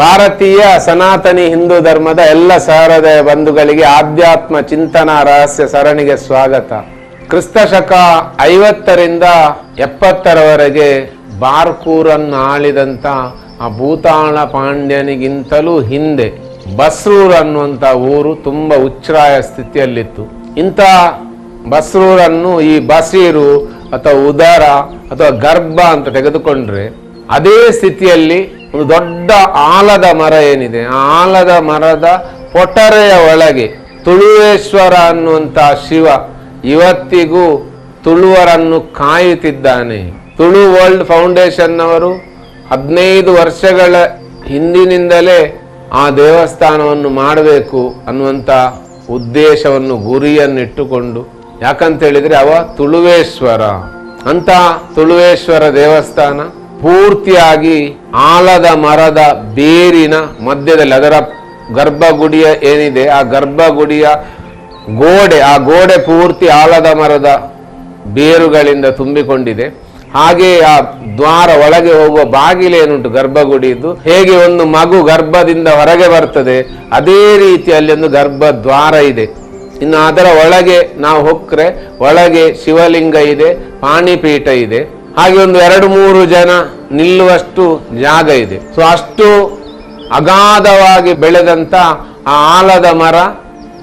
ಭಾರತೀಯ ಸನಾತನಿ ಹಿಂದೂ ಧರ್ಮದ ಎಲ್ಲ ಸಹೃದಯ ಬಂಧುಗಳಿಗೆ ಆಧ್ಯಾತ್ಮ ಚಿಂತನ ರಹಸ್ಯ ಸರಣಿಗೆ ಸ್ವಾಗತ. ಕ್ರಿಸ್ತ ಶಕ ಐವತ್ತರಿಂದ ಎಪ್ಪತ್ತರವರೆಗೆ ಬಾರ್ಕೂರನ್ನು ಆಳಿದಂತ ಆ ಭೂತಾಳ ಪಾಂಡ್ಯನಿಗಿಂತಲೂ ಹಿಂದೆ ಬಸ್ರೂರ್ ಅನ್ನುವಂಥ ಊರು ತುಂಬಾ ಉಚ್ಛ್ರಾಯ ಸ್ಥಿತಿಯಲ್ಲಿತ್ತು. ಇಂಥ ಬಸ್ರೂರನ್ನು ಈ ಬಸೀರು ಅಥವಾ ಉದರ ಅಥವಾ ಗರ್ಭ ಅಂತ ತೆಗೆದುಕೊಂಡ್ರೆ ಅದೇ ಸ್ಥಿತಿಯಲ್ಲಿ ಒಂದು ದೊಡ್ಡ ಆಲದ ಮರ ಏನಿದೆ ಆಲದ ಮರದ ಪೊಟರೆಯ ಒಳಗೆ ತುಳುವೇಶ್ವರ ಅನ್ನುವಂಥ ಶಿವ ಇವತ್ತಿಗೂ ತುಳುವರನ್ನು ಕಾಯುತ್ತಿದ್ದಾನೆ. ತುಳು ವರ್ಲ್ಡ್ ಫೌಂಡೇಶನ್ ಅವರು ಹದಿನೈದು ವರ್ಷಗಳ ಹಿಂದಿನಿಂದಲೇ ಆ ದೇವಸ್ಥಾನವನ್ನು ಮಾಡಬೇಕು ಅನ್ನುವಂಥ ಉದ್ದೇಶವನ್ನು ಗುರಿಯನ್ನಿಟ್ಟುಕೊಂಡು ಯಾಕಂತ ಹೇಳಿದ್ರೆ ಅವ ತುಳುವೇಶ್ವರ. ಅಂತ ತುಳುವೇಶ್ವರ ದೇವಸ್ಥಾನ ಪೂರ್ತಿಯಾಗಿ ಆಲದ ಮರದ ಬೇರಿನ ಮಧ್ಯದಲ್ಲಿ ಅದರ ಗರ್ಭಗುಡಿಯ ಏನಿದೆ, ಆ ಗರ್ಭಗುಡಿಯ ಗೋಡೆ, ಆ ಗೋಡೆ ಪೂರ್ತಿ ಆಲದ ಮರದ ಬೇರುಗಳಿಂದ ತುಂಬಿಕೊಂಡಿದೆ. ಹಾಗೆ ಆ ದ್ವಾರ ಒಳಗೆ ಹೋಗುವ ಬಾಗಿಲೇನುಂಟು ಗರ್ಭಗುಡಿಯದು ಹೇಗೆ ಒಂದು ಮಗು ಗರ್ಭದಿಂದ ಹೊರಗೆ ಬರ್ತದೆ, ಅದೇ ರೀತಿಯಲ್ಲಿ ಒಂದು ಗರ್ಭ ದ್ವಾರ ಇದೆ. ಇನ್ನು ಅದರ ಒಳಗೆ ನಾವು ಹೊಕ್ಕರೆ ಒಳಗೆ ಶಿವಲಿಂಗ ಇದೆ, ಪಾಣಿಪೀಠ ಇದೆ. ಹಾಗೆ ಒಂದು ಎರಡು ಮೂರು ಜನ ನಿಲ್ಲುವಷ್ಟು ಜಾಗ ಇದೆ. ಸೊ ಅಷ್ಟು ಅಗಾಧವಾಗಿ ಬೆಳೆದಂತ ಆ ಆಲದ ಮರ,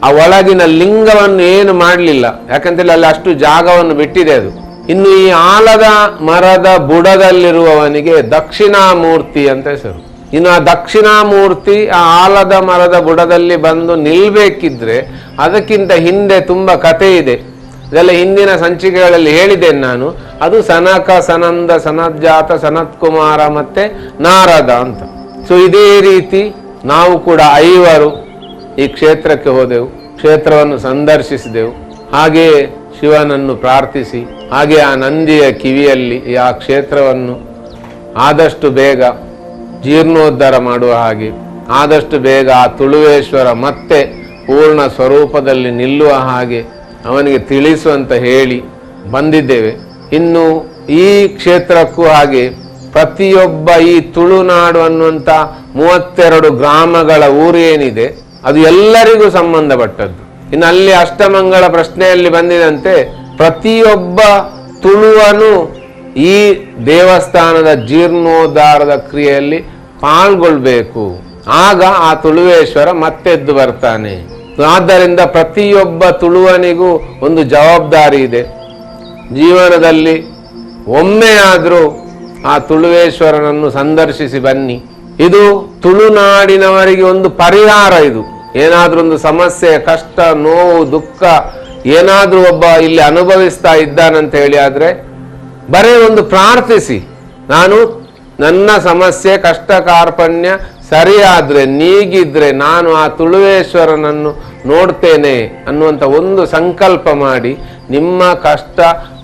ಆ ಒಳಗಿನ ಲಿಂಗವನ್ನು ಏನು ಮಾಡಲಿಲ್ಲ. ಯಾಕಂತೇಳಿ ಅಲ್ಲಿ ಅಷ್ಟು ಜಾಗವನ್ನು ಬಿಟ್ಟಿದೆ ಅದು. ಇನ್ನು ಈ ಆಲದ ಮರದ ಬುಡದಲ್ಲಿರುವವನಿಗೆ ದಕ್ಷಿಣಾಮೂರ್ತಿ ಅಂತ ಹೆಸರು. ಇನ್ನು ಆ ದಕ್ಷಿಣಾಮೂರ್ತಿ ಆ ಆಲದ ಮರದ ಬುಡದಲ್ಲಿ ಬಂದು ನಿಲ್ಬೇಕಿದ್ರೆ ಅದಕ್ಕಿಂತ ಹಿಂದೆ ತುಂಬಾ ಕತೆ ಇದೆ. ಇದೆಲ್ಲ ಹಿಂದಿನ ಸಂಚಿಕೆಗಳಲ್ಲಿ ಹೇಳಿದ್ದೇನೆ ನಾನು. ಅದು ಸನಕ, ಸನಂದ, ಸನಜ್ಜಾತ ಸನತ್ ಕುಮಾರ ಮತ್ತೆ ನಾರದ ಅಂತ. ಸೊ ಇದೇ ರೀತಿ ನಾವು ಕೂಡ ಐವರು ಈ ಕ್ಷೇತ್ರಕ್ಕೆ ಹೋದೆವು, ಕ್ಷೇತ್ರವನ್ನು ಸಂದರ್ಶಿಸಿದೆವು. ಹಾಗೆಯೇ ಶಿವನನ್ನು ಪ್ರಾರ್ಥಿಸಿ, ಹಾಗೆ ಆ ನಂದಿಯ ಕಿವಿಯಲ್ಲಿ ಆ ಕ್ಷೇತ್ರವನ್ನು ಆದಷ್ಟು ಬೇಗ ಜೀರ್ಣೋದ್ಧಾರ ಮಾಡುವ ಹಾಗೆ, ಆದಷ್ಟು ಬೇಗ ಆ ತುಳುವೇಶ್ವರ ಮತ್ತೆ ಪೂರ್ಣ ಸ್ವರೂಪದಲ್ಲಿ ನಿಲ್ಲುವ ಹಾಗೆ ಅವನಿಗೆ ತಿಳಿಸು ಅಂತ ಹೇಳಿ ಬಂದಿದ್ದೇವೆ. ಇನ್ನು ಈ ಕ್ಷೇತ್ರಕ್ಕೂ ಹಾಗೆ ಪ್ರತಿಯೊಬ್ಬ ಈ ತುಳುನಾಡು ಅನ್ನುವಂಥ ಮೂವತ್ತೆರಡು ಗ್ರಾಮಗಳ ಊರೇನಿದೆ ಅದು ಎಲ್ಲರಿಗೂ ಸಂಬಂಧಪಟ್ಟದ್ದು. ಇನ್ನು ಅಲ್ಲಿ ಅಷ್ಟಮಂಗಳ ಪ್ರಶ್ನೆಯಲ್ಲಿ ಬಂದಿದಂತೆ ಪ್ರತಿಯೊಬ್ಬ ತುಳುವನು ಈ ದೇವಸ್ಥಾನದ ಜೀರ್ಣೋದ್ಧಾರದ ಕ್ರಿಯೆಯಲ್ಲಿ ಪಾಲ್ಗೊಳ್ಬೇಕು. ಆಗ ಆ ತುಳುವೇಶ್ವರ ಮತ್ತೆದ್ದು ಬರ್ತಾನೆ. ಆದ್ದರಿಂದ ಪ್ರತಿಯೊಬ್ಬ ತುಳುವನಿಗೂ ಒಂದು ಜವಾಬ್ದಾರಿ ಇದೆ. ಜೀವನದಲ್ಲಿ ಒಮ್ಮೆ ಆದರೂ ಆ ತುಳುವೇಶ್ವರನನ್ನು ಸಂದರ್ಶಿಸಿ ಬನ್ನಿ. ಇದು ತುಳುನಾಡಿನವರಿಗೆ ಒಂದು ಪರಿಹಾರ ಇದು. ಏನಾದರೂ ಒಂದು ಸಮಸ್ಯೆ, ಕಷ್ಟ, ನೋವು, ದುಃಖ ಏನಾದರೂ ಒಬ್ಬ ಇಲ್ಲಿ ಅನುಭವಿಸ್ತಾ ಇದ್ದಾನಂತ ಹೇಳಿ ಆದರೆ ಬರೇ ಒಂದು ಪ್ರಾರ್ಥಿಸಿ. ನಾನು ನನ್ನ ಸಮಸ್ಯೆ, ಕಷ್ಟ, ಕಾರ್ಪಣ್ಯ ಸರಿಯಾದ್ರೆ ನೀಗಿದ್ರೆ ನಾನು ಆ ತುಳುವೇಶ್ವರನನ್ನು ನೋಡ್ತೇನೆ ಅನ್ನುವಂಥ ಒಂದು ಸಂಕಲ್ಪ ಮಾಡಿ ನಿಮ್ಮ ಕಷ್ಟ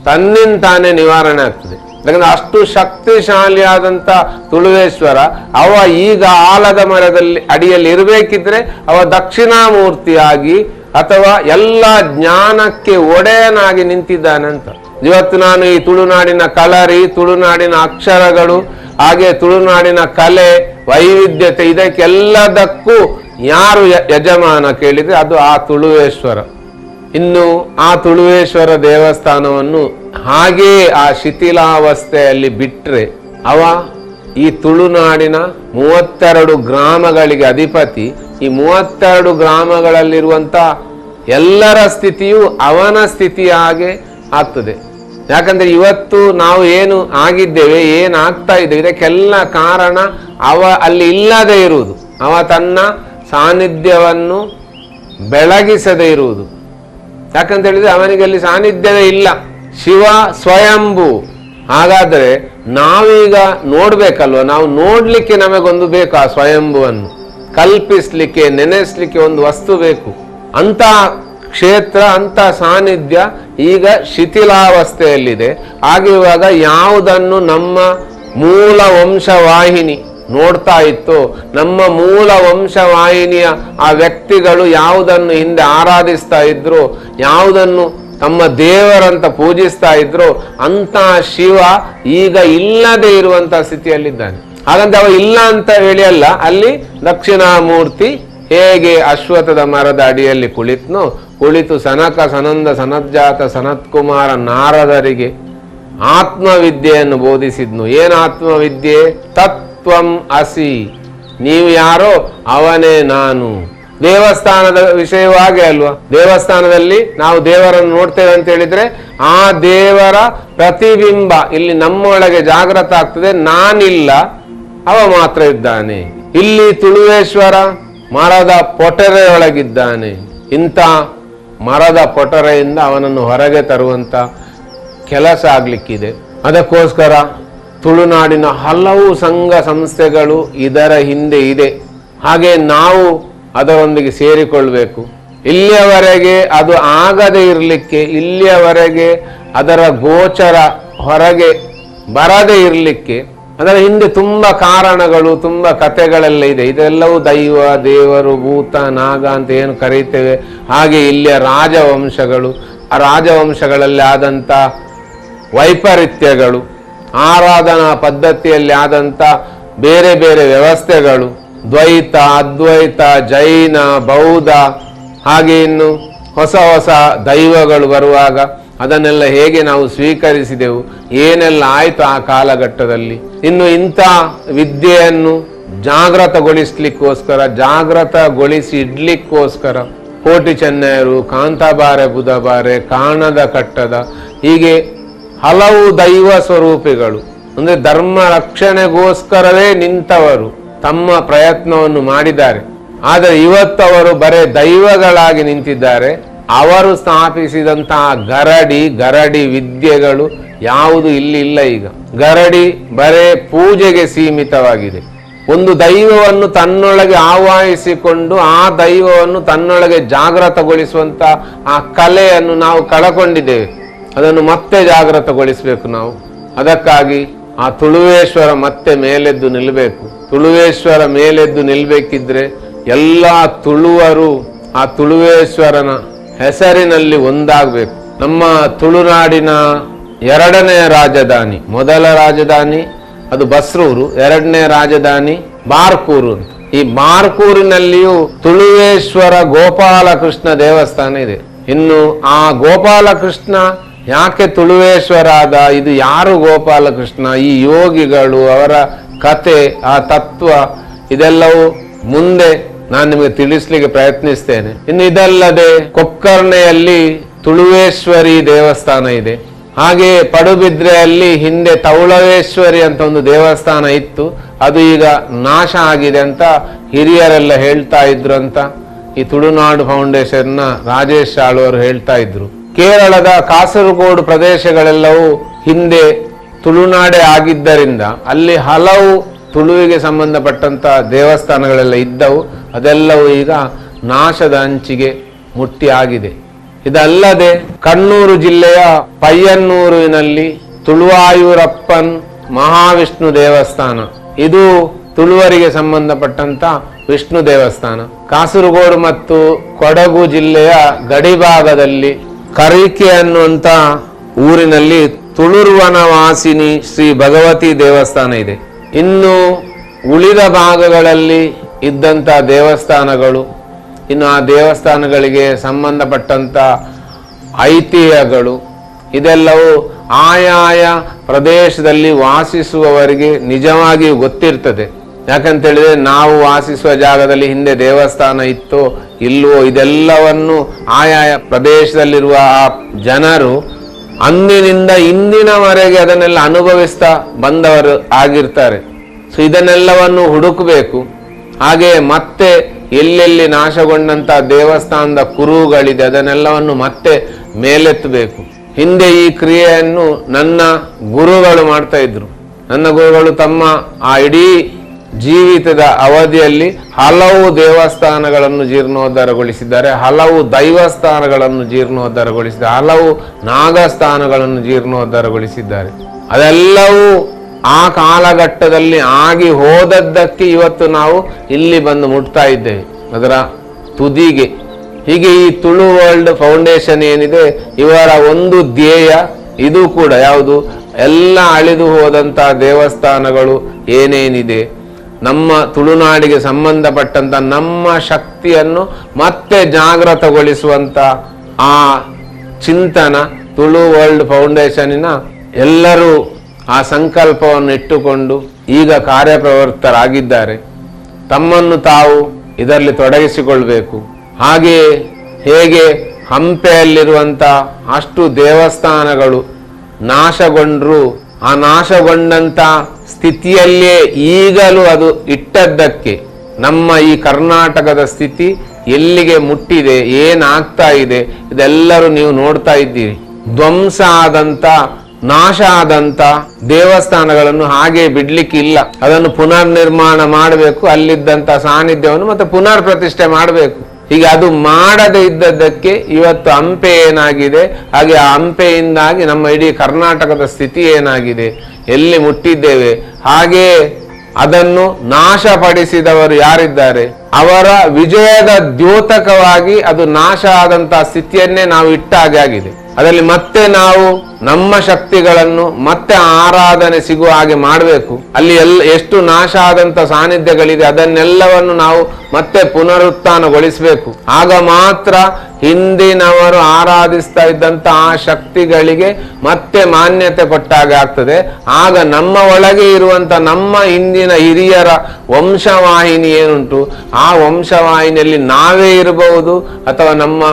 ತನ್ನಿಂತಾನೇ ನಿವಾರಣೆ ಆಗ್ತದೆ. ಯಾಕಂದ್ರೆ ಅಷ್ಟು ಶಕ್ತಿಶಾಲಿಯಾದಂಥ ತುಳುವೇಶ್ವರ ಅವ ಈಗ ಆಲದ ಮರದಲ್ಲಿ ಅಡಿಯಲ್ಲಿ ಇರಬೇಕಿದ್ರೆ ಅವ ದಕ್ಷಿಣಾಮೂರ್ತಿಯಾಗಿ ಅಥವಾ ಎಲ್ಲ ಜ್ಞಾನಕ್ಕೆ ಒಡೆಯನಾಗಿ ನಿಂತಿದ್ದಾನೆ ಅಂತ. ಇವತ್ತು ನಾನು ಈ ತುಳುನಾಡಿನ ಕಲರಿ ತುಳುನಾಡಿನ ಅಕ್ಷರಗಳು, ಹಾಗೆ ತುಳುನಾಡಿನ ಕಲೆ ವೈವಿಧ್ಯತೆ ಇದಕ್ಕೆಲ್ಲದಕ್ಕೂ ಯಾರು ಯಜಮಾನ ಕೇಳಿದ್ರೆ ಅದು ಆ ತುಳುವೇಶ್ವರ. ಇನ್ನು ಆ ತುಳುವೇಶ್ವರ ದೇವಸ್ಥಾನವನ್ನು ಹಾಗೇ ಆ ಶಿಥಿಲಾವಸ್ಥೆಯಲ್ಲಿ ಬಿಟ್ಟರೆ ಅವ ಈ ತುಳುನಾಡಿನ ಮೂವತ್ತೆರಡು ಗ್ರಾಮಗಳಿಗೆ ಅಧಿಪತಿ. ಈ ಮೂವತ್ತೆರಡು ಗ್ರಾಮಗಳಲ್ಲಿರುವಂಥ ಎಲ್ಲರ ಸ್ಥಿತಿಯು ಅವನ ಸ್ಥಿತಿಯಾಗೆ ಆಗ್ತದೆ. ಯಾಕಂದ್ರೆ ಇವತ್ತು ನಾವು ಏನು ಆಗಿದ್ದೇವೆ, ಏನು ಆಗ್ತಾ ಇದ್ದೇವೆ ಇದಕ್ಕೆಲ್ಲ ಕಾರಣ ಅವ ಅಲ್ಲಿ ಇಲ್ಲದೆ ಇರುವುದು. ಅವ ತನ್ನ ಸಾನ್ನಿಧ್ಯವನ್ನು ಬೆಳಗಿಸದೆ ಇರುವುದು. ಯಾಕಂತ ಹೇಳಿದ್ರೆ ಅವನಿಗೆ ಅಲ್ಲಿ ಸಾನ್ನಿಧ್ಯವೇ ಇಲ್ಲ. ಶಿವ ಸ್ವಯಂಭು. ಹಾಗಾದರೆ ನಾವೀಗ ನೋಡ್ಬೇಕಲ್ವ? ನಾವು ನೋಡ್ಲಿಕ್ಕೆ ನಮಗೊಂದು ಬೇಕು ಆ ಸ್ವಯಂಭುವನ್ನು. ಕಲ್ಪಿಸ್ಲಿಕ್ಕೆ, ನೆನೆಸ್ಲಿಕ್ಕೆ ಒಂದು ವಸ್ತು ಬೇಕು. ಅಂತ ಕ್ಷೇತ್ರ ಅಂತ ಸಾನ್ನಿಧ್ಯ ಈಗ ಶಿಥಿಲಾವಸ್ಥೆಯಲ್ಲಿದೆ. ಆಗಿರುವಾಗ ಯಾವುದನ್ನು ನಮ್ಮ ಮೂಲ ವಂಶವಾಹಿನಿ ನೋಡ್ತಾ ಇತ್ತು, ನಮ್ಮ ಮೂಲ ವಂಶವಾಹಿನಿಯ ಆ ವ್ಯಕ್ತಿಗಳು ಯಾವುದನ್ನು ಹಿಂದೆ ಆರಾಧಿಸ್ತಾ ಇದ್ರು, ಯಾವುದನ್ನು ತಮ್ಮ ದೇವರಂತ ಪೂಜಿಸ್ತಾ ಇದ್ರು ಅಂತ ಶಿವ ಈಗ ಇಲ್ಲದೆ ಇರುವಂತಹ ಸ್ಥಿತಿಯಲ್ಲಿದ್ದಾನೆ. ಹಾಗಂತ ಅವ ಇಲ್ಲ ಅಂತ ಹೇಳಿ ಅಲ್ಲ, ಅಲ್ಲಿ ದಕ್ಷಿಣಾಮೂರ್ತಿ ಹೇಗೆ ಅಶ್ವತ್ಥದ ಮರದ ಅಡಿಯಲ್ಲಿ ಕುಳಿತ್ನು ಕುಳಿತು ಸನಕ ಸನಂದ ಸನಜ್ಜಾತ ಸನತ್ಕುಮಾರ ನಾರದರಿಗೆ ಆತ್ಮವಿದ್ಯೆಯನ್ನು ಬೋಧಿಸಿದ್ನು. ಏನು ಆತ್ಮವಿದ್ಯೆ? ತತ್ವಂ ಅಸಿ. ನೀವು ಯಾರೋ? ಅವನೇ ನಾನು. ದೇವಸ್ಥಾನದ ವಿಷಯವಾಗೆ ಅಲ್ವಾ? ದೇವಸ್ಥಾನದಲ್ಲಿ ನಾವು ದೇವರನ್ನು ನೋಡ್ತೇವೆ ಅಂತ ಹೇಳಿದ್ರೆ, ಆ ದೇವರ ಪ್ರತಿಬಿಂಬ ಇಲ್ಲಿ ನಮ್ಮೊಳಗೆ ಜಾಗೃತ ಆಗ್ತದೆ. ನಾನಿಲ್ಲ, ಅವ ಮಾತ್ರ ಇದ್ದಾನೆ. ಇಲ್ಲಿ ತುಳುವೇಶ್ವರ ಮರದ ಪೊಟರೆಯೊಳಗಿದ್ದಾನೆ. ಇಂಥ ಮರದ ಕೊಠರೆಯಿಂದ ಅವನನ್ನು ಹೊರಗೆ ತರುವಂತ ಕೆಲಸ ಆಗ್ಲಿಕ್ಕಿದೆ. ಅದಕ್ಕೋಸ್ಕರ ತುಳುನಾಡಿನ ಹಲವು ಸಂಘ ಸಂಸ್ಥೆಗಳು ಇದರ ಹಿಂದೆ ಇದೆ. ಹಾಗೆ ನಾವು ಅದರೊಂದಿಗೆ ಸೇರಿಕೊಳ್ಬೇಕು. ಇಲ್ಲಿಯವರೆಗೆ ಅದು ಆಗದೆ ಇರಲಿಕ್ಕೆ, ಇಲ್ಲಿಯವರೆಗೆ ಅದರ ಗೋಚರ ಹೊರಗೆ ಬರದೇ ಇರಲಿಕ್ಕೆ ಅದರ ಹಿಂದೆ ತುಂಬ ಕಾರಣಗಳು, ತುಂಬ ಕಥೆಗಳೆಲ್ಲ ಇದೆ. ಇದೆಲ್ಲವೂ ದೈವ, ದೇವರು, ಭೂತ, ನಾಗ ಅಂತ ಏನು ಕರೀತೇವೆ. ಹಾಗೆ ಇಲ್ಲಿಯ ರಾಜವಂಶಗಳು, ಆ ರಾಜವಂಶಗಳಲ್ಲಿ ಆದಂಥ ವೈಪರೀತ್ಯಗಳು, ಆರಾಧನಾ ಪದ್ಧತಿಯಲ್ಲಿ ಆದಂಥ ಬೇರೆ ಬೇರೆ ವ್ಯವಸ್ಥೆಗಳು, ದ್ವೈತ, ಅದ್ವೈತ, ಜೈನ, ಬೌದ್ಧ, ಹಾಗೆ ಇನ್ನು ಹೊಸ ಹೊಸ ದೈವಗಳು ಬರುವಾಗ ಅದನ್ನೆಲ್ಲ ಹೇಗೆ ನಾವು ಸ್ವೀಕರಿಸಿದೆವು? ಏನೆಲ್ಲ ಆಯಿತು ಆ ಕಾಲಘಟ್ಟದಲ್ಲಿ? ಇನ್ನು ಇಂಥ ವಿದ್ಯೆಯನ್ನು ಜಾಗೃತಗೊಳಿಸ್ಲಿಕ್ಕೋಸ್ಕರ ಜಾಗೃತಗೊಳಿಸಿ ಇಡ್ಲಿಕ್ಕೋಸ್ಕರ ಕೋಟಿ ಚೆನ್ನಯರು ಕಾಂತಾಬಾರೆ ಬುಧಬಾರೆ, ಕಾಣದ ಕಟ್ಟದ, ಹೀಗೆ ಹಲವು ದೈವ ಸ್ವರೂಪಿಗಳು, ಅಂದ್ರೆ ಧರ್ಮ ರಕ್ಷಣೆಗೋಸ್ಕರವೇ ನಿಂತವರು, ತಮ್ಮ ಪ್ರಯತ್ನವನ್ನು ಮಾಡಿದ್ದಾರೆ. ಆದರೆ ಇವತ್ತವರು ಬರೇ ದೈವಗಳಾಗಿ ನಿಂತಿದ್ದಾರೆ. ಅವರು ಸ್ಥಾಪಿಸಿದಂತಹ ಗರಡಿ ಗರಡಿ ವಿದ್ಯೆಗಳು ಯಾವುದು ಇಲ್ಲಿ ಇಲ್ಲ ಈಗ. ಗರಡಿ ಬರೇ ಪೂಜೆಗೆ ಸೀಮಿತವಾಗಿದೆ. ಒಂದು ದೈವವನ್ನು ತನ್ನೊಳಗೆ ಆವಾಹಿಸಿಕೊಂಡು ಆ ದೈವವನ್ನು ತನ್ನೊಳಗೆ ಜಾಗೃತಗೊಳಿಸುವಂತ ಆ ಕಲೆಯನ್ನು ನಾವು ಕಳಕೊಂಡಿದ್ದೇವೆ. ಅದನ್ನು ಮತ್ತೆ ಜಾಗೃತಗೊಳಿಸಬೇಕು ನಾವು. ಅದಕ್ಕಾಗಿ ಆ ತುಳುವೇಶ್ವರ ಮತ್ತೆ ಮೇಲೆದ್ದು ನಿಲ್ಲಬೇಕು ತುಳುವೇಶ್ವರ ಮೇಲೆದ್ದು ನಿಲ್ಲಬೇಕಿದ್ರೆ ಎಲ್ಲ ತುಳುವರು ಆ ತುಳುವೇಶ್ವರನ ಹೆಸರಿನಲ್ಲಿ ಒಂದಾಗಬೇಕು. ನಮ್ಮ ತುಳುನಾಡಿನ ಎರಡನೆಯ ರಾಜಧಾನಿ, ಮೊದಲ ರಾಜಧಾನಿ, ಅದು ಬಸ್ರೂರು, ಎರಡನೇ ರಾಜಧಾನಿ ಬಾರ್ಕೂರು ಅಂತ. ಈ ಬಾರ್ಕೂರಿನಲ್ಲಿಯೂ ತುಳುವೇಶ್ವರ ಗೋಪಾಲಕೃಷ್ಣ ದೇವಸ್ಥಾನ ಇದೆ. ಇನ್ನು ಆ ಗೋಪಾಲಕೃಷ್ಣ ಯಾಕೆ ತುಳುವೇಶ್ವರ ಆದ? ಇದು ಯಾರು ಗೋಪಾಲಕೃಷ್ಣ? ಈ ಯೋಗಿಗಳು ಅವರ ಕತೆ, ಆ ತತ್ವ ಇದೆಲ್ಲವೂ ಮುಂದೆ ನಾನು ನಿಮಗೆ ತಿಳಿಸ್ಲಿಕ್ಕೆ ಪ್ರಯತ್ನಿಸ್ತೇನೆ. ಇನ್ನು ಇದಲ್ಲದೆ ಕೊಕ್ಕರ್ಣೆಯಲ್ಲಿ ತುಳುವೇಶ್ವರಿ ದೇವಸ್ಥಾನ ಇದೆ. ಹಾಗೆ ಪಡುಬಿದ್ರೆಯಲ್ಲಿ ಹಿಂದೆ ತೌಳವೇಶ್ವರಿ ಅಂತ ಒಂದು ದೇವಸ್ಥಾನ ಇತ್ತು. ಅದು ಈಗ ನಾಶ ಆಗಿದೆ ಅಂತ ಹಿರಿಯರೆಲ್ಲ ಹೇಳ್ತಾ ಇದ್ರು ಅಂತ ಈ ತುಳುನಾಡು ಫೌಂಡೇಶನ್ನ ರಾಜೇಶ್ ಆಳ್ವರು ಹೇಳ್ತಾ ಇದ್ರು. ಕೇರಳದ ಕಾಸರಗೋಡು ಪ್ರದೇಶಗಳೆಲ್ಲವೂ ಹಿಂದೆ ತುಳುನಾಡೆ ಆಗಿದ್ದರಿಂದ ಅಲ್ಲಿ ಹಲವು ತುಳುವಿಗೆ ಸಂಬಂಧಪಟ್ಟಂತ ದೇವಸ್ಥಾನಗಳೆಲ್ಲ ಇದ್ದವು. ಅದೆಲ್ಲವೂ ಈಗ ನಾಶದ ಅಂಚಿಗೆ ಮುಟ್ಟಿ ಆಗಿದೆ ಇದಲ್ಲದೆ ಕಣ್ಣೂರು ಜಿಲ್ಲೆಯ ಪಯ್ಯನ್ನೂರಿನಲ್ಲಿ ತುಳುವಾಯೂರಪ್ಪನ್ ಮಹಾವಿಷ್ಣು ದೇವಸ್ಥಾನ. ಇದು ತುಳುವರಿಗೆ ಸಂಬಂಧಪಟ್ಟಂತ ವಿಷ್ಣು ದೇವಸ್ಥಾನ. ಕಾಸರಗೋಡು ಮತ್ತು ಕೊಡಗು ಜಿಲ್ಲೆಯ ಗಡಿಭಾಗದಲ್ಲಿ ಕರಿಕೆ ಅನ್ನುವಂತ ಊರಿನಲ್ಲಿ ತುಳುರ್ವನವಾಸಿನಿ ಶ್ರೀ ಭಗವತಿ ದೇವಸ್ಥಾನ ಇದೆ. ಇನ್ನು ಉಳಿದ ಭಾಗಗಳಲ್ಲಿ ಇದ್ದಂಥ ದೇವಸ್ಥಾನಗಳು, ಇನ್ನು ಆ ದೇವಸ್ಥಾನಗಳಿಗೆ ಸಂಬಂಧಪಟ್ಟಂಥ ಐತಿಹ್ಯಗಳು, ಇದೆಲ್ಲವೂ ಆಯಾಯ ಪ್ರದೇಶದಲ್ಲಿ ವಾಸಿಸುವವರಿಗೆ ನಿಜವಾಗಿಯೂ ಗೊತ್ತಿರ್ತದೆ. ಯಾಕಂತೇಳಿದ್ರೆ ನಾವು ವಾಸಿಸುವ ಜಾಗದಲ್ಲಿ ಹಿಂದೆ ದೇವಸ್ಥಾನ ಇತ್ತೋ ಇಲ್ಲವೋ ಇದೆಲ್ಲವನ್ನು ಆಯಾಯ ಪ್ರದೇಶದಲ್ಲಿರುವ ಆ ಜನರು ಅಂದಿನಿಂದ ಇಂದಿನವರೆಗೆ ಅದನ್ನೆಲ್ಲ ಅನುಭವಿಸ್ತಾ ಬಂದವರು ಆಗಿರ್ತಾರೆ. ಸೊ ಇದನ್ನೆಲ್ಲವನ್ನು ಹುಡುಕಬೇಕು. ಹಾಗೆ ಮತ್ತೆ ಎಲ್ಲೆಲ್ಲಿ ನಾಶಗೊಂಡಂತ ದೇವಸ್ಥಾನದ ಕುರುಹುಗಳಿದೆ, ಅದನ್ನೆಲ್ಲವನ್ನು ಮತ್ತೆ ಮೇಲೆತ್ತಬೇಕು. ಹಿಂದೆ ಈ ಕ್ರಿಯೆಯನ್ನು ನನ್ನ ಗುರುಗಳು ಮಾಡ್ತಾ ಇದ್ರು. ನನ್ನ ಗುರುಗಳು ತಮ್ಮ ಆ ಇಡೀ ಜೀವಿತದ ಅವಧಿಯಲ್ಲಿ ಹಲವು ದೇವಸ್ಥಾನಗಳನ್ನು ಜೀರ್ಣೋದ್ಧಾರಗೊಳಿಸಿದ್ದಾರೆ, ಹಲವು ದೈವಸ್ಥಾನಗಳನ್ನು ಜೀರ್ಣೋದ್ಧಾರಗೊಳಿಸಿದ್ದಾರೆ, ಹಲವು ನಾಗಸ್ಥಾನಗಳನ್ನು ಜೀರ್ಣೋದ್ಧಾರಗೊಳಿಸಿದ್ದಾರೆ. ಅದೆಲ್ಲವೂ ಆ ಕಾಲಘಟ್ಟದಲ್ಲಿ ಆಗಿ ಹೋದದ್ದಕ್ಕೆ ಇವತ್ತು ನಾವು ಇಲ್ಲಿ ಬಂದು ಮುಟ್ತಾ ಇದ್ದೇವೆ. ಅದರ ತುದಿಗೆ. ಹೀಗೆ ಈ ತುಳು ವರ್ಲ್ಡ್ ಫೌಂಡೇಶನ್ ಏನಿದೆ, ಇವರ ಒಂದು ಧ್ಯೇಯ ಇದು ಕೂಡ ಯಾವುದು? ಎಲ್ಲ ಅಳಿದು ಹೋದಂಥ ದೇವಸ್ಥಾನಗಳು ಏನೇನಿದೆ? ನಮ್ಮ ತುಳುನಾಡಿಗೆ ಸಂಬಂಧಪಟ್ಟಂತ ನಮ್ಮ ಶಕ್ತಿಯನ್ನು ಮತ್ತೆ ಜಾಗೃತಗೊಳಿಸುವಂತ ಆ ಚಿಂತನ ತುಳು ವರ್ಲ್ಡ್ ಫೌಂಡೇಶನಿನ ಎಲ್ಲರೂ ಆ ಸಂಕಲ್ಪವನ್ನು ಇಟ್ಟುಕೊಂಡು ಈಗ ಕಾರ್ಯಪ್ರವೃತ್ತರಾಗಿದ್ದಾರೆ. ತಮ್ಮನ್ನು ತಾವು ಇದರಲ್ಲಿ ತೊಡಗಿಸಿಕೊಳ್ಬೇಕು. ಹಾಗೆಯೇ ಹೇಗೆ ಹಂಪೆಯಲ್ಲಿರುವಂಥ ಅಷ್ಟು ದೇವಸ್ಥಾನಗಳು ನಾಶಗೊಂಡರೂ, ಆ ನಾಶಗೊಂಡಂಥ ಸ್ಥಿತಿಯಲ್ಲೇ ಈಗಲೂ ಅದು ಇಟ್ಟದ್ದಕ್ಕೆ ನಮ್ಮ ಈ ಕರ್ನಾಟಕದ ಸ್ಥಿತಿ ಎಲ್ಲಿಗೆ ಮುಟ್ಟಿದೆ, ಏನಾಗ್ತಾ ಇದೆ, ಇದೆಲ್ಲರೂ ನೀವು ನೋಡ್ತಾ ಇದ್ದೀರಿ. ಧ್ವಂಸ ಆದಂತ ನಾಶ ಆದಂತ ದೇವಸ್ಥಾನಗಳನ್ನು ಹಾಗೆ ಬಿಡ್ಲಿಕ್ಕಿಲ್ಲ. ಅದನ್ನು ಪುನರ್ ನಿರ್ಮಾಣ ಮಾಡಬೇಕು, ಅಲ್ಲಿದ್ದಂತ ಸಾನ್ನಿಧ್ಯವನ್ನು ಮತ್ತೆ ಪುನರ್ ಪ್ರತಿಷ್ಠೆ ಮಾಡಬೇಕು. ಹೀಗೆ ಅದು ಮಾಡದೇ ಇದ್ದದ್ದಕ್ಕೆ ಇವತ್ತು ಹಂಪೆ ಏನಾಗಿದೆ, ಹಾಗೆ ಆ ಹಂಪೆಯಿಂದಾಗಿ ನಮ್ಮ ಇಡೀ ಕರ್ನಾಟಕದ ಸ್ಥಿತಿ ಏನಾಗಿದೆ, ಎಲ್ಲಿ ಮುಟ್ಟಿದ್ದೇವೆ, ಹಾಗೆ ಅದನ್ನು ನಾಶಪಡಿಸಿದವರು ಯಾರಿದ್ದಾರೆ? ಅವರ ವಿಜಯದ ದ್ಯೋತಕವಾಗಿ ಅದು ನಾಶ ಆದಂತಹ ಸ್ಥಿತಿಯನ್ನೇ ನಾವು ಇಟ್ಟ ಹಾಗೆ ಆಗಿದೆ. ಅದರಲ್ಲಿ ಮತ್ತೆ ನಾವು ನಮ್ಮ ಶಕ್ತಿಗಳನ್ನು ಮತ್ತೆ ಆರಾಧನೆ ಸಿಗುವ ಹಾಗೆ ಮಾಡಬೇಕು. ಅಲ್ಲಿ ಎಲ್ಲ ಎಷ್ಟು ನಾಶ ಆದಂತ ಸಾನ್ನಿಧ್ಯಗಳಿದೆ ಅದನ್ನೆಲ್ಲವನ್ನು ನಾವು ಮತ್ತೆ ಪುನರುತ್ಥಾನಗೊಳಿಸಬೇಕು. ಆಗ ಮಾತ್ರ ಹಿಂದಿನವರು ಆರಾಧಿಸ್ತಾ ಇದ್ದಂತ ಆ ಶಕ್ತಿಗಳಿಗೆ ಮತ್ತೆ ಮಾನ್ಯತೆ ಕೊಟ್ಟಾಗ ಆಗ್ತದೆ. ಆಗ ನಮ್ಮ ಒಳಗೆ ಇರುವಂತ ನಮ್ಮ ಹಿಂದಿನ ಹಿರಿಯರ ವಂಶವಾಹಿನಿ ಏನುಂಟು ಆ ವಂಶವಾಹಿನಿಯಲ್ಲಿ ನಾವೇ ಇರಬಹುದು ಅಥವಾ ನಮ್ಮ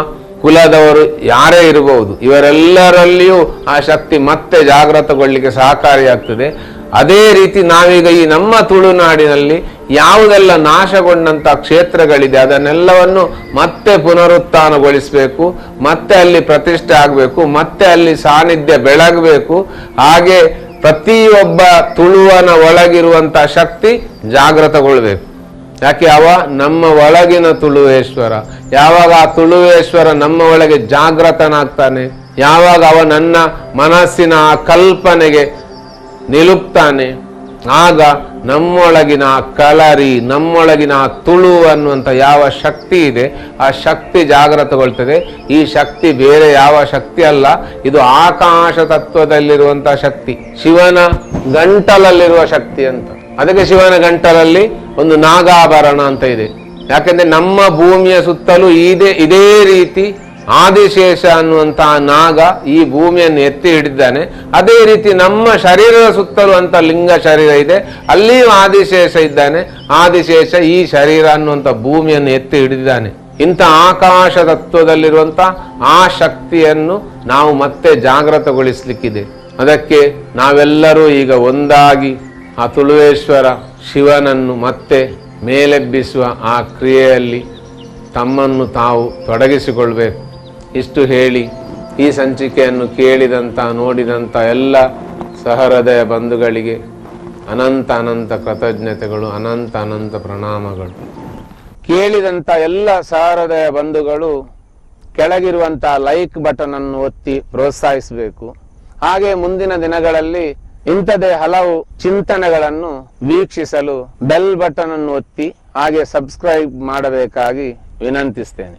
ಕುಲದವರು ಯಾರೇ ಇರಬಹುದು, ಇವರೆಲ್ಲರಲ್ಲಿಯೂ ಆ ಶಕ್ತಿ ಮತ್ತೆ ಜಾಗೃತಗೊಳ್ಳಿಕ್ಕೆ ಸಹಕಾರಿಯಾಗ್ತದೆ. ಅದೇ ರೀತಿ ನಾವೀಗ ಈ ನಮ್ಮ ತುಳುನಾಡಿನಲ್ಲಿ ಯಾವುದೆಲ್ಲ ನಾಶಗೊಂಡಂತ ಕ್ಷೇತ್ರಗಳಿದೆ, ಅದನ್ನೆಲ್ಲವನ್ನು ಮತ್ತೆ ಪುನರುತ್ಥಾನಗೊಳಿಸಬೇಕು, ಮತ್ತೆ ಅಲ್ಲಿ ಪ್ರತಿಷ್ಠೆ ಆಗಬೇಕು, ಮತ್ತೆ ಅಲ್ಲಿ ಸಾನ್ನಿಧ್ಯ ಬೆಳಗಬೇಕು, ಹಾಗೆ ಪ್ರತಿಯೊಬ್ಬ ತುಳುವನ ಒಳಗಿರುವಂತ ಶಕ್ತಿ ಜಾಗೃತಗೊಳ್ಬೇಕು. ಯಾಕೆ ಅವ ನಮ್ಮ ಒಳಗಿನ ತುಳುವೇಶ್ವರ. ಯಾವಾಗ ಆ ತುಳುವೇಶ್ವರ ನಮ್ಮ ಒಳಗೆ ಜಾಗೃತನಾಗ್ತಾನೆ ಯಾವಾಗ ಅವ ನನ್ನ ಮನಸ್ಸಿನ ಆ ಕಲ್ಪನೆಗೆ ನಿಲುಕ್ತಾನೆ ಆಗ ನಮ್ಮೊಳಗಿನ ಆ ಕಲರಿ ನಮ್ಮೊಳಗಿನ ಆ ತುಳು ಅನ್ನುವಂಥ ಯಾವ ಶಕ್ತಿ ಇದೆ, ಆ ಶಕ್ತಿ ಜಾಗೃತಗೊಳ್ತದೆ ಈ ಶಕ್ತಿ ಬೇರೆ ಯಾವ ಶಕ್ತಿ ಅಲ್ಲ, ಇದು ಆಕಾಶ ತತ್ವದಲ್ಲಿರುವಂಥ ಶಕ್ತಿ, ಶಿವನ ಗಂಟಲಲ್ಲಿರುವ ಶಕ್ತಿ ಅಂತ. ಅದಕ್ಕೆ ಶಿವನ ಗಂಟಲಲ್ಲಿ ಒಂದು ನಾಗಾಭರಣ ಅಂತ ಇದೆ. ಯಾಕೆಂದ್ರೆ ನಮ್ಮ ಭೂಮಿಯ ಸುತ್ತಲೂ ಇದೇ ಇದೇ ರೀತಿ ಆದಿಶೇಷ ಅನ್ನುವಂತಹ ನಾಗ ಈ ಭೂಮಿಯನ್ನು ಎತ್ತಿ ಹಿಡಿದ್ದಾನೆ ಅದೇ ರೀತಿ ನಮ್ಮ ಶರೀರದ ಸುತ್ತಲೂ ಅಂತ ಲಿಂಗ ಶರೀರ ಇದೆ. ಅಲ್ಲಿಯೂ ಆದಿಶೇಷ ಇದ್ದಾನೆ. ಆದಿಶೇಷ ಈ ಶರೀರ ಅನ್ನುವಂಥ ಭೂಮಿಯನ್ನು ಎತ್ತಿ ಹಿಡಿದಿದ್ದಾನೆ. ಇಂಥ ಆಕಾಶ ತತ್ವದಲ್ಲಿರುವಂಥ ಆ ಶಕ್ತಿಯನ್ನು ನಾವು ಮತ್ತೆ ಜಾಗೃತಗೊಳಿಸ್ಲಿಕ್ಕಿದೆ ಅದಕ್ಕೆ ನಾವೆಲ್ಲರೂ ಈಗ ಒಂದಾಗಿ ಆ ತುಳುವೇಶ್ವರ ಶಿವನನ್ನು ಮತ್ತೆ ಮೇಲೆಬ್ಬಿಸುವ ಆ ಕ್ರಿಯೆಯಲ್ಲಿ ತಮ್ಮನ್ನು ತಾವು ತೊಡಗಿಸಿಕೊಳ್ಬೇಕು. ಇಷ್ಟು ಹೇಳಿ ಈ ಸಂಚಿಕೆಯನ್ನು ಕೇಳಿದಂಥ ನೋಡಿದಂಥ ಎಲ್ಲ ಸಹೃದಯ ಬಂಧುಗಳಿಗೆ ಅನಂತ ಅನಂತ ಕೃತಜ್ಞತೆಗಳು, ಅನಂತ ಅನಂತ ಪ್ರಣಾಮಗಳು. ಕೇಳಿದಂಥ ಎಲ್ಲ ಸಹೃದಯ ಬಂಧುಗಳು ಕೆಳಗಿರುವಂಥ ಲೈಕ್ ಬಟನ್ ಅನ್ನು ಒತ್ತಿ ಪ್ರೋತ್ಸಾಹಿಸಬೇಕು. ಹಾಗೆ ಮುಂದಿನ ದಿನಗಳಲ್ಲಿ ಇಂಥದೇ ಹಲವು ಚಿಂತನೆಗಳನ್ನು ವೀಕ್ಷಿಸಲು ಬೆಲ್ ಬಟನ್ ಅನ್ನು ಒತ್ತಿ ಹಾಗೆ ಸಬ್ಸ್ಕ್ರೈಬ್ ಮಾಡಬೇಕಾಗಿ ವಿನಂತಿಸ್ತೇನೆ.